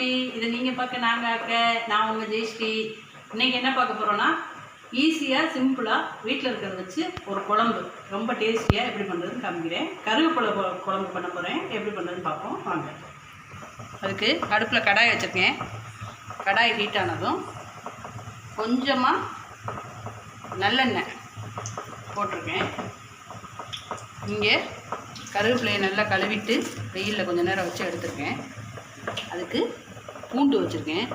ஹம்பி இதை நீங்கள் பார்க்க நாங்கள் ஆக்க நான் உங்கள் ஜெயஸ்ரீ. இன்றைக்கி என்ன பார்க்க போகிறோன்னா ஈஸியாக சிம்பிளாக வீட்டில் இருக்கிறத வச்சு ஒரு குழம்பு. ரொம்ப டேஸ்டியாக எப்படி பண்ணுறதுன்னு காமிக்கிறேன். கருவேப்பிலை குழம்பு பண்ண போகிறேன் எப்படி பண்ணுறதுன்னு பார்ப்போம். வாங்க. அதுக்கு அடுப்பில் கடாய் வச்சுருக்கேன். கடாய் ஹீட் ஆனதும் கொஞ்சமாக நல்லெண்ணெய் போட்டிருக்கேன். இங்கே கருவேப்பிலையை நல்லா கழுவிட்டு வெயிலில் கொஞ்சம் நேரம் வச்சு எடுத்துருக்கேன். அதுக்கு பூண்டு வச்சுருக்கேன்.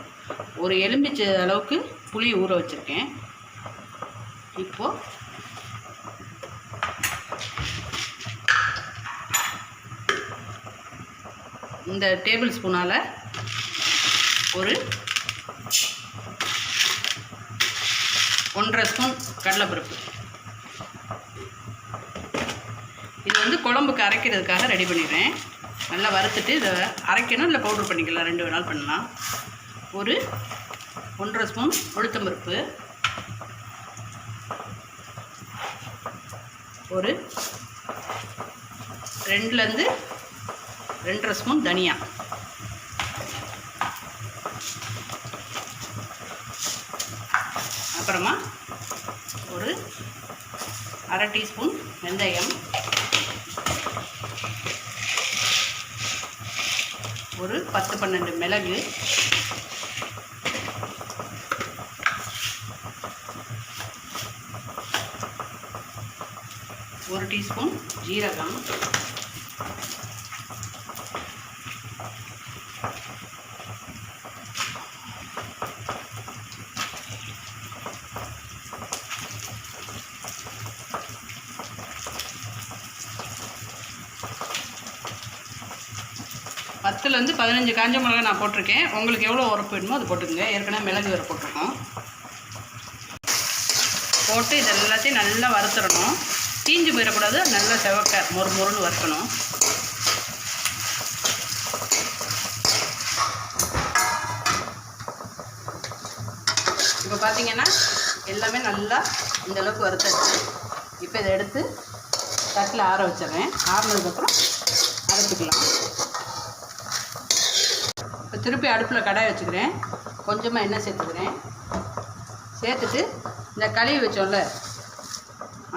ஒரு எலும்பிச்ச அளவுக்கு புளி ஊற வச்சுருக்கேன். இப்போது இந்த டேபிள் ஸ்பூனால் ஒரு ஒன்றரை ஸ்பூன் கடலைப்பருப்பு. இது வந்து குழம்புக்கு அரைக்கிறதுக்காக ரெடி பண்ணிடுறேன். நல்லா வறுத்துட்டு இதை அரைக்கணும் இல்லை பவுடர் பண்ணிக்கலாம் ரெண்டு வேணாலும் பண்ணலாம். ஒரு ஒன்றரை ஸ்பூன் உளுத்தம்பருப்பு. ஒரு ரெண்டுலேருந்து ரெண்டரை ஸ்பூன் தனியா. அப்புறமா ஒரு அரை டீஸ்பூன் வெந்தயம். ஒரு பத்து பன்னெண்டு மிளகு. ஒரு டீஸ்பூன் ஜீரகம். பத்துலேருந்து பதினஞ்சு காஞ்ச மிளகா நான் போட்டிருக்கேன். உங்களுக்கு எவ்வளோ உரப்பு வேணுமோ அது போட்டுக்கோங்க. ஏற்கனவே மிளகு வேறு போட்டிருக்கோம். போட்டு இது எல்லாத்தையும் நல்லா வறுத்துடணும். தீஞ்சு போயிடக்கூடாது. நல்லா செவக்க மொறு மொறுன்னு வறுக்கணும். இப்போ பார்த்தீங்கன்னா எல்லாமே நல்லா இந்தளவுக்கு வறுத்தாச்சு. இப்போ இதை எடுத்து தட்டில் ஆற வச்சிடுறேன். ஆறுனதுக்கப்புறம் அரைச்சிக்கலாம். திருப்பி அடுப்பில் கடாய் வச்சுக்கிறேன். கொஞ்சமாக எண்ணெய் சேர்த்துக்கிறேன். சேர்த்துட்டு இந்த கழுவி வச்சோம்ல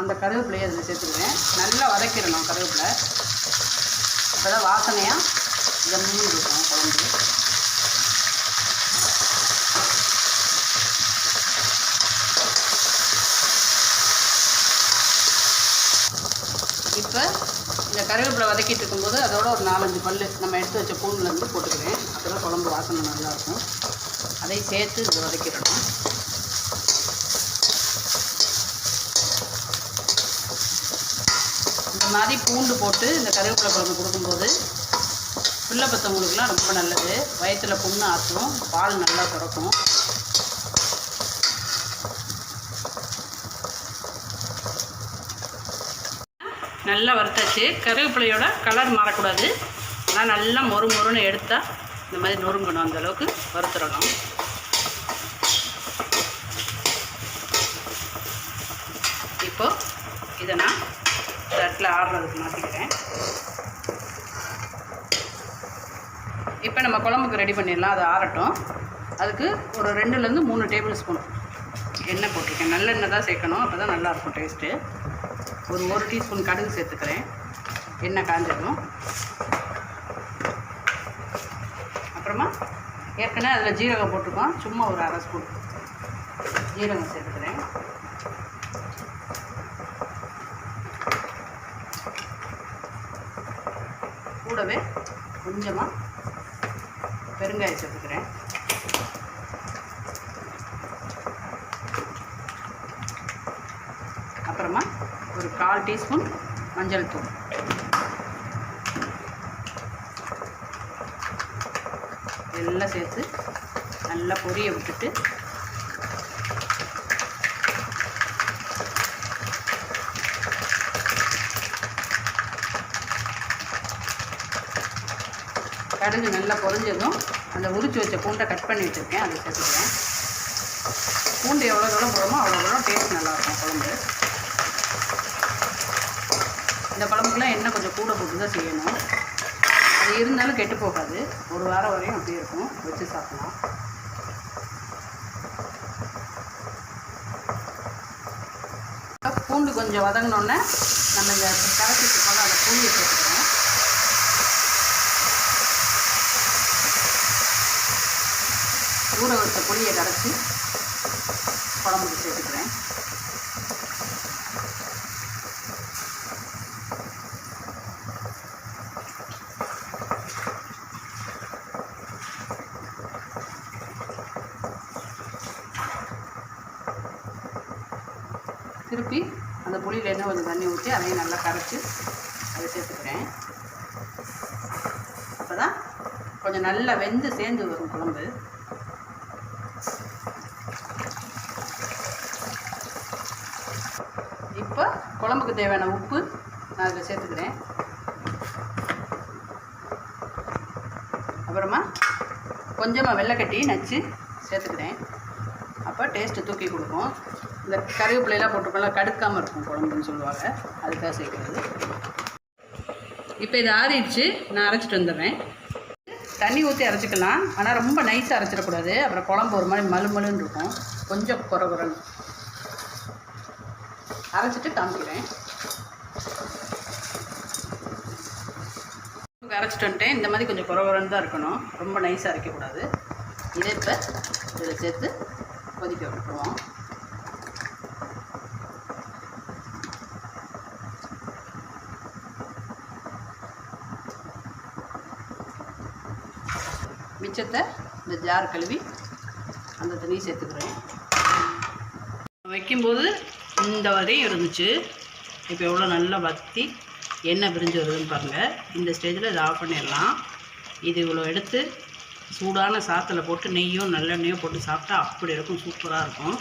அந்த கருவேப்பிலையை அதில் சேர்த்துக்கிறேன். நல்லா வதக்கிடணும் கருவேப்பிலை. அப்போ தான் வாசனையாக ஜம்முன்னு இருக்கும் குழம்பு. இப்போ கருவேப்பிலை வதக்கிட்டு இருக்கும்போது அதோட ஒரு நாலஞ்சு பல் நம்ம எடுத்து வச்ச பூண்டுலேருந்து போட்டுக்கிறேன். அப்போ தான் குழம்பு வாசனை நல்லாயிருக்கும் அதை சேர்த்து இதை வதக்கிடணும் இந்த மாதிரி பூண்டு போட்டு இந்த கருவேப்பிலை குழம்பு கொடுக்கும்போது பிள்ளை பத்தவங்களுக்குலாம் ரொம்ப நல்லது. வயிற்றில் புண்ணு ஆற்றும் பால் நல்லா சுரக்கும். நல்லா வறுத்தாச்சு. கருவேப்பிலையோட கலர் மாறக்கூடாது. ஆனால் நல்லா மொறு மொறுன்னு எடுத்தால் இந்த மாதிரி நொறுங்கணும். அந்த அளவுக்கு வறுத்துடணும் இப்போது இதை நான் தட்டில் ஆடுறதுக்கு மாற்றிக்கிறேன் இப்போ நம்ம குழம்புக்கு ரெடி பண்ணிடலாம். அது ஆறட்டும். அதுக்கு ஒரு ரெண்டுலேருந்து மூணு டேபிள் ஸ்பூன் எண்ணெய் போட்டிருக்கேன். நல்லெண்ணெய் தான் சேர்க்கணும். அப்போ தான் நல்லாயிருக்கும் டேஸ்ட்டு ஒரு ஒரு டீஸ்பூன் கடுகு சேர்த்துக்கிறேன். எண்ணெய் காஞ்சிடணும் அப்புறமா ஏற்கனவே அதில் ஜீரகம் போட்டிருக்கோம். சும்மா ஒரு அரை ஸ்பூன் ஜீரகம் சேர்த்துக்கிறேன். கூடவே கொஞ்சமாக பெருங்காயம் சேர்த்துக்கிறேன் அப்புறமா ஒரு கால் டீஸ்பூன் மஞ்சள் தூள். எல்லாம் சேர்த்து நல்லா பொரிய விட்டுட்டு கடுகு நல்லா பொரிஞ்சதும் அந்த உரிச்சு வச்ச பூண்டை கட் பண்ணி வச்சுருக்கேன் அதை சேர்த்துக்கிறேன். பூண்டு எவ்வளோ தூரம் போகிறோமோ அவ்வளோ தூரம் டேஸ்ட் நல்லாயிருக்கும் குழம்பு. இந்த குழம்புக்குலாம் எண்ணெய் கொஞ்சம் கூட போட்டு தான் செய்யணும். அது இருந்தாலும் கெட்டு போகாது. ஒரு வாரம் வரையும் அப்படியே இருக்கும். வச்சு சாப்பிடலாம். பூண்டு கொஞ்சம் வதங்கினோடனே நம்ம இந்த கரைச்சி வச்சுருக்கோம்ல அந்த பூண்டு சேர்த்துக்கிறோம் ஊற வச்ச புளியை கரைச்சி குழம்புக்கு சேர்த்துக்கிறேன். திருப்பி அந்த புளியிலேருந்து கொஞ்சம் தண்ணி ஊற்றி அதையும் நல்லா கரைச்சி அதை சேர்த்துக்கிறேன். அப்போ தான் கொஞ்சம் நல்லா வெந்து சேர்ந்து வரும் குழம்பு. இப்போ குழம்புக்கு தேவையான உப்பு நான் அதில் சேர்த்துக்கிறேன். அப்புறமா கொஞ்சமாக வெள்ளைக்கட்டி நச்சு சேர்த்துக்கிறேன். அப்போ டேஸ்ட்டு தூக்கி கொடுக்கும். இந்த கருவேப்பிலையெல்லாம் போட்டிருக்கோம்ல கடுக்காமல் இருக்கும் குழம்புன்னு சொல்லுவாங்க. அதுக்காக சேர்க்குறது. இப்போ இது ஆறிடுச்சு. நான் அரைச்சிட்டு வந்துடுறேன். தண்ணி ஊற்றி அரைச்சிக்கலாம். ஆனால் ரொம்ப நைஸாக அரைச்சிடக்கூடாது. அப்புறம் குழம்பு ஒரு மாதிரி மலுமலுன்னு இருக்கும். கொஞ்சம் குறை குரல் அரைச்சிட்டு காமிக்கிறேன். அரைச்சிட்டு வந்துட்டேன். இந்த மாதிரி கொஞ்சம் குறை குறைன்னு தான் இருக்கணும். ரொம்ப நைஸாக அரைக்கக்கூடாது. இதை இப்போ இதில் சேர்த்து கொதிக்க விட்டுருவோம் மிச்சத்தை இந்த ஜார் கழுவி அந்த தண்ணியை சேர்த்துக்கிறேன். வைக்கும்போது இந்த வரையும் இருந்துச்சு. இப்போ எவ்வளோ நல்லா வற்றி எண்ணெய் பிரிஞ்சு வருதுன்னு பாருங்கள் இந்த ஸ்டேஜில் இதை ஆஃப் பண்ணிடலாம். இது இவ்வளோ எடுத்து சூடான சாத்தில் போட்டு நெய்யும் நல்லெண்ணையும் போட்டு சாப்பிட்டா அப்படி இருக்கும் சூப்பராக இருக்கும்.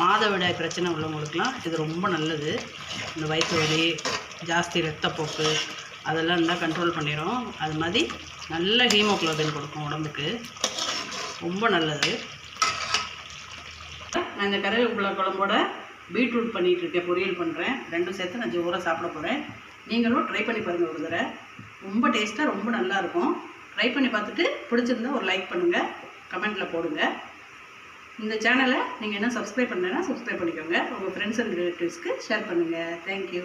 மாதவிடாய் பிரச்சனை உள்ளவங்களுக்குலாம் இது ரொம்ப நல்லது. இந்த வயிற்று வலி ஜாஸ்தி ரத்தப்போக்கு அதெல்லாம் இருந்தால் கண்ட்ரோல் பண்ணிடும் அது மாதிரி நல்ல ஹீமோக்ளோபின் கொடுக்கும் உடம்புக்கு. ரொம்ப நல்லது. நான் இந்த கருவேப்பிலை குழம்போட பீட்ரூட் பண்ணிகிட்டு இருக்கேன். பொரியல் பண்ணுறேன் ரெண்டும் சேர்த்து நான் ஜோராக சாப்பிட போகிறேன் நீங்களும் ட்ரை பண்ணி பாருங்கள் ஒரு தடவை. ரொம்ப டேஸ்ட்டாக ரொம்ப நல்லாயிருக்கும் ட்ரை பண்ணி பார்த்துட்டு பிடிச்சிருந்தா ஒரு லைக் பண்ணுங்கள் கமெண்ட்டில் போடுங்க. இந்த சேனலை நீங்கள் என்ன சப்ஸ்கிரைப் பண்ணலைன்னா சப்ஸ்கிரைப் பண்ணிக்கோங்க. உங்கள் ஃப்ரெண்ட்ஸ் அண்ட் ரிலேட்டிவ்ஸ்க்கு ஷேர் பண்ணுங்கள் தேங்க்யூ